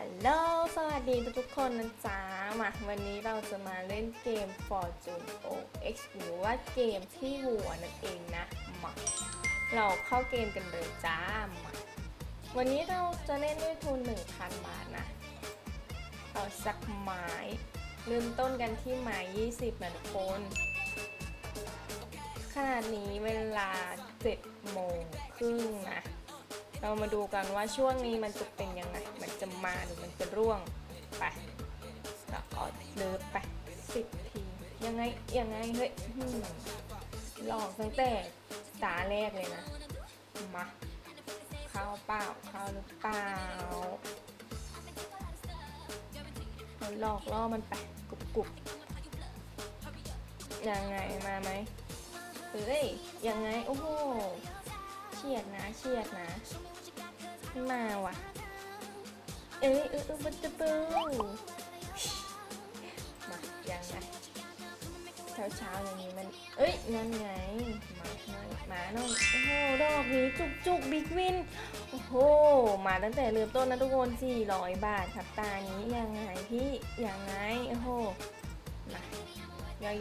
ฮัลโหล สวัสดีทุกคนนะจ๊ะ มาวันนี้เราจะมาเล่นเกม Fortune OX หรือว่าเกมที่วัวนั่นเองนะ มา เราเข้าเกมกันเลยจ้า มา วันนี้เราจะเล่นด้วยทุน 1,000 บาทนะ เอาสักไม้ เริ่มต้นกันที่ไม้ 20นะทุกคน ขนาดนี้เวลา 7 โมงครึ่งนะ เรามาดูกันว่าช่วงนี้มันจะเป็นยังไง จะมาหรือมันจะร่วงไปเราเอาเดินไปสิบทียังไงยังไงเฮ้ยหลอกตั้งแต่ตาแรกเลยนะมาเข้าเปล่าเข้าหรือเปล่าเราหลอกล่อมันไปกรุบกรุบยังไงมาไหมเฮ้ยยังไงโอ้โหเฉียดนะเฉียดนะไม่มาว่ะ เอ้ยเออเออบัตเตอร์เบลมายังไงเช้าเช้าๆอย่างนี้มัน เอ้ยนั่นไงมาหน่อยมาหน่อยโอ้โหดอกนี้จุกจุกบิ๊กวินโอ้โหมาตั้งแต่เริ่มต้นนะทุกคน400 บาทครับตานี้ยังไงพี่ยังไงโอ้โหมา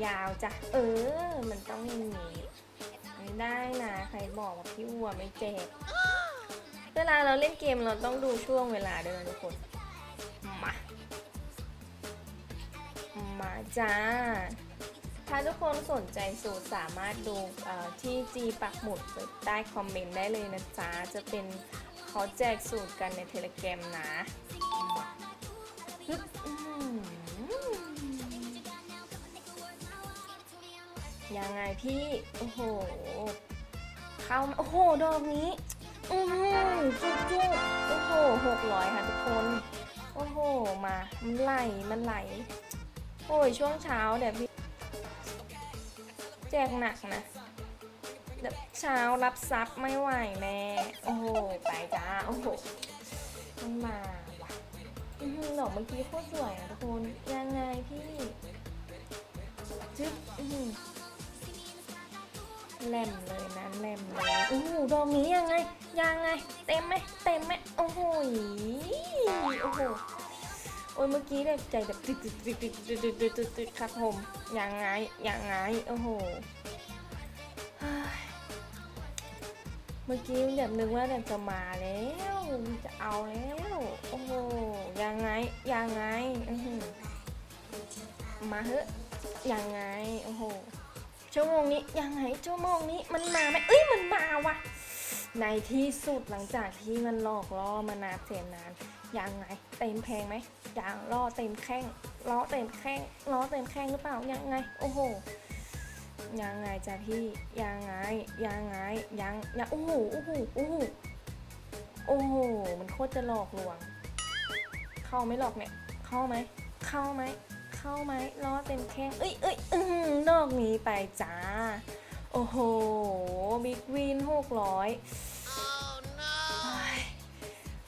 ยาวๆจ้ะเออ มันต้องอย่างนี้ไม่ได้นะ ใครบอกว่าพี่วัวไม่แจก เวลาเราเล่นเกมเราต้องดูช่วงเวลาด้วยนะทุกคน มา มาจ้า ถ้าทุกคนสนใจสูตรสามารถดูที่จีปักหมุดใต้คอมเมนต์ได้เลยนะจ๊ะ จะเป็นเขาแจกสูตรกันในเทเลแกรมนะยังไงพี่ โอ้โห เข้ามาโอ้โห ดอกนี้ อือหือจุ๊บจุ๊บโอ้โหหกร้อยค่ะทุกคน โอ้โห มา มันไหล มันไหล โอ้ย ช่วงเช้าเดี๋ยวพี่ แจกหนักนะเดี๋ยวเช้ารับซับไม่ไหวแน่โอ้โห ไปจ้า โอ้โห มันมาว่ะอือหือดอกเมื่อกี้โคตรสวยอะทุกคน ยังไงพี่จึ๊บอือหือ แหลมเลยนะแหลมเลยโอ้โหดอกนี้ยังไง ยังไง เต็มไหมเต็มไหมโอ้โหโอ้โหโอ้ยเมื่อกี้แบบใจแบบตึ๊ดตึ๊ดตึ๊ดตึ๊ดตึ๊ดตึ๊ดตึ๊ดตึ๊ดครับผมยังไงยังไงโอ้โหเฮ้ยเมื่อกี้แบบนึกว่าแบบจะมาแล้วจะเอาแล้วโอ้โหยังไงยังไงมาเถอะยังไงโอ้โห ชั่วโมงนี้ยังไงชั่วโมงนี้มันมาไหมเอ้ยมันมาว่ะในที่สุดหลังจากที่มันหลอกล่อมานานเสียนานยังไงเต็มแพงไหมยังล่อเต็มแข้งล้อเต็มแข้งล้อเต็มแข้งหรือเปล่ายังไง โอ้โหยังไงจ้ะพี่ยังไงยังไงยังยังโอ้โหโอ้โหโอ้โหโอ้โหมันโคตรจะหลอกลวง เข้าไหม่หลอกเนี่ย เข้าไหมเข้าไหม เข้าไหมล้อเต็มแข้งเอ้ยเอ้ยอืมดอกนี้ไปจ้า โอ้โห บิ๊กวินหกร้อย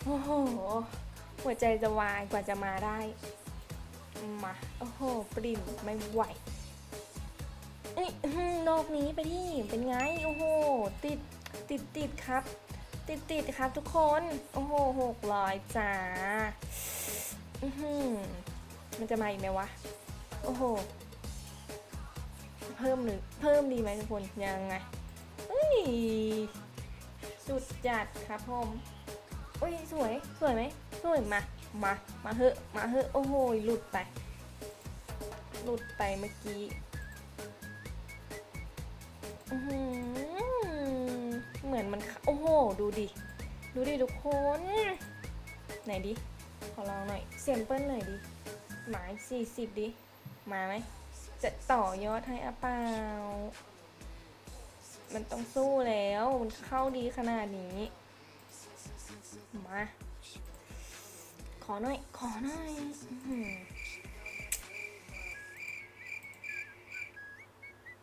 โอ้โห หัวใจจะวายกว่าจะมาได้ มา โอ้โห ปริ่มไม่ไหวเอ้หือดอกนี้ไปที่เป็นไง โอ้โห ติด ติดติดครับ ติดติดครับทุกคน โอ้โหหกร้อยจ้าอือหือ มันจะมาอีกไหมวะ โอ้โห เพิ่มหรือเพิ่มดีไหมทุกคน ยังไงเอ้ย สุดจัดครับผมโอ้ยสวย สวยไหมสวยมา มา มาเหอะมาเหอะโอ้โห หลุดไป หลุดไปเมื่อกี้อือหือเหมือนมัน โอ้โห ดูดิ ดูดิทุกคน ไหนดิ ขอลองหน่อยเซมเปิลหน่อยดิ หมายสี่สิบดิ มาไหม จะต่อยอดให้อะเปล่า มันต้องสู้แล้ว มันเข้าดีขนาดนี้ มา ขอหน่อย ขอหน่อย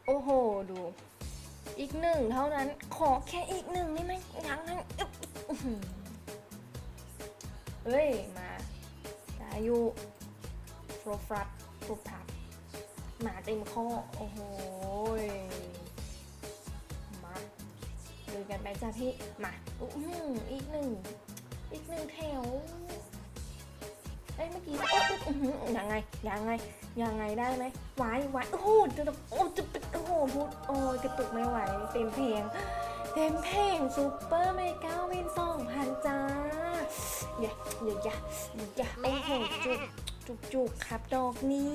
โอ้โห ดู อีกหนึ่งเท่านั้น ขอแค่อีกหนึ่งได้ไหมยังนั้นอึ๊บอื้อหือเฮ้ย มาได้อยู่ รฟรัตโฟรพับหมาเต็มข้อ โอ้โหมาดูกันไปจ้าพี่ มาอุ้ยอีกหนึ่ง อีกหนึ่งแถวอีกโอ้อื้อหือยังไง ยังไง ยังไงได้ไหมไหวไหวโอ้โหจะโอ้จะโอ้โหพูดโอ้ยกระตุกไม่ไหว เต็มเพลง เต็มเพลงซูเปอร์เมกาวินสองพันจ้าอย่าอย่าอย่าอย่าโอ้โหจุก จุกจุกครับดอกนี้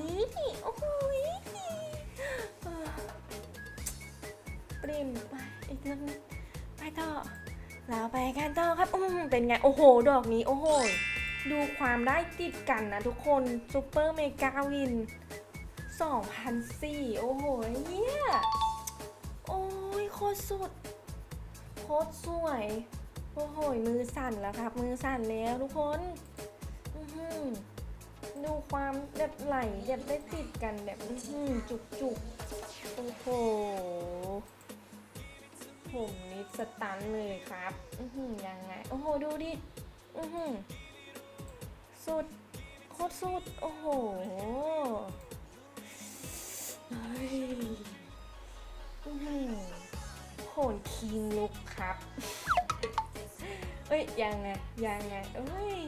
โอ้โหเอ่อปริมไปอีกนิดนึงไปต่อเราไปกันต่อครับอืมเป็นไง โอ้โห ดอกนี้โอ้โห ดูความได้ติดกันนะทุกคนซูเปอร์เมกาวิน2004 โอ้โหเนี่ยโอ้ยโคตรสุด โคตรสวย โอ้โห มือสั่นแล้วครับ มือสั่นแล้วทุกคน อือหือ ดูความแบบไหลแบบได้ติดกันแบบอื้อหือจุกจุกโอ้โห ผมนี่สตันเลยครับอือหือยังไง โอ้โห ดูดิอือหือสุด โคตรสุด โอ้โหเฮ้ยอือหือโหนคิงลุกครับ เอ้ย ยังไง ยังไง เอ้ย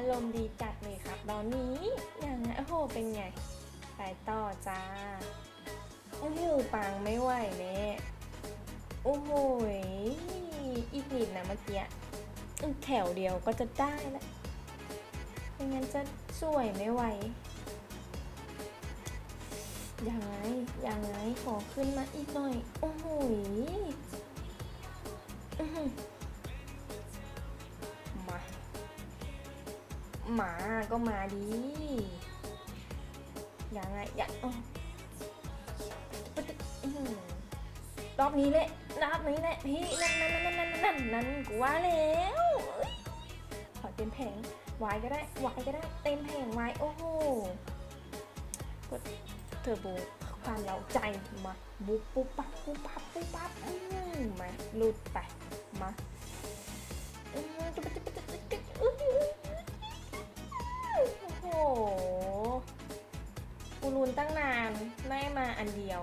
อารมณ์ดีจัดเลยครับ ตอนนี้ยังไงโอ้โห เป็นไง ไปต่อจ้า โอ้โห ปังไม่ไหวเนี่ยโอ้โห อีกนิดนะเมื่อกี้แถวเดียวก็จะได้แล้วไม่งั้นจะสวยไม่ไหว ยังไง ยังไง ขอขึ้นมาอีกหน่อย โอ้โห มาก็มาดียังไงยังอ๋อปึ๊ดอื้อหือรอบนี้แหละรอบนี้แหละพี่นั่นนั่นนั่นนั่นนั่นนั่นกูว่าแล้วขอเต็มแผงวายก็ได้วายก็ได้เต็มแผงวายโอ้โหกดเทอร์โบความเราใจมาบุบปุ๊บปั๊บปุ๊บปั๊บปุ๊บปั๊บมาหลุดไปมาอือจุ๊บจุ๊บจุ๊บจุ๊บ กูรุนตั้งนานได้มาอันเดียว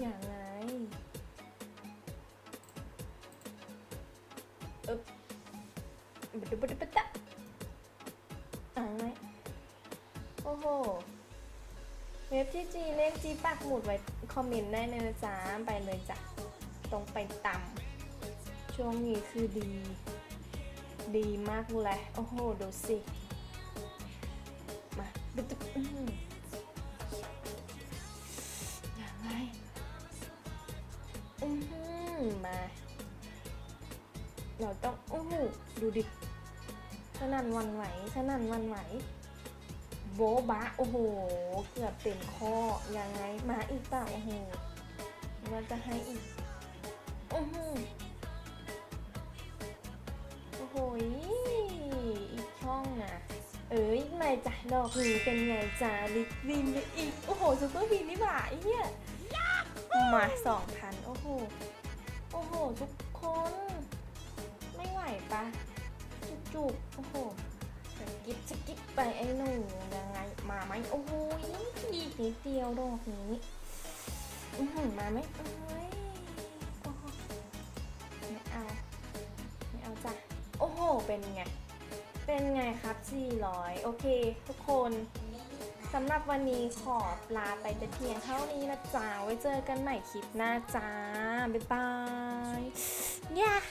อย่างไรเอ๊บบดบดบัดตะอะไรโอ้โห เว็บที่จีเลขจีปักหมุดไว้คอมเมนต์ได้เลยจ๊ะไปเลยจ้ะ ตรงไปต่ำช่วงนี้คือดี ดีมากเลย โอ้โห ดูสิ มาบึ๊บอื้อย่างไรอือหือมา เราต้อง โอ้โห ดูดิสนั่นวันไหวสนั่นวันไหว โบ๊ะบะ โอ้โห เกือบเต็มข้อ ยังไง มาอีกเปล่า โอ้โหเราจะให้อีกอือหือโอ้ โหยอีกช่องนะเอ้ยไม่จ้ะดอกนี้เป็นไงจ้าลิกวินไปอีก โอ้โหซูเปอร์วินนี่หว่าไอ้เนี่ยมาสองพันโอ้โห โอ้โห ทุกคน ไม่ไหวปะจุกๆโอ้โหสกิปสกิปไปไอ้หนูยังไง มาไหมโอ้โหอีกนิดเดียวดอกนี้อือหือมาไหมเอ้ยโอ้โหไม่เอา ไม่เอาจ้ะ โอ้โห เป็นไง เป็นไงครับ 400 โอเค ทุกคนสำหรับวันนี้ขอลาไปแต่เพียงเท่านี้นะจ๊ะ ไว้เจอกันใหม่คลิปหน้าจ้า บ๊ายบาย yeah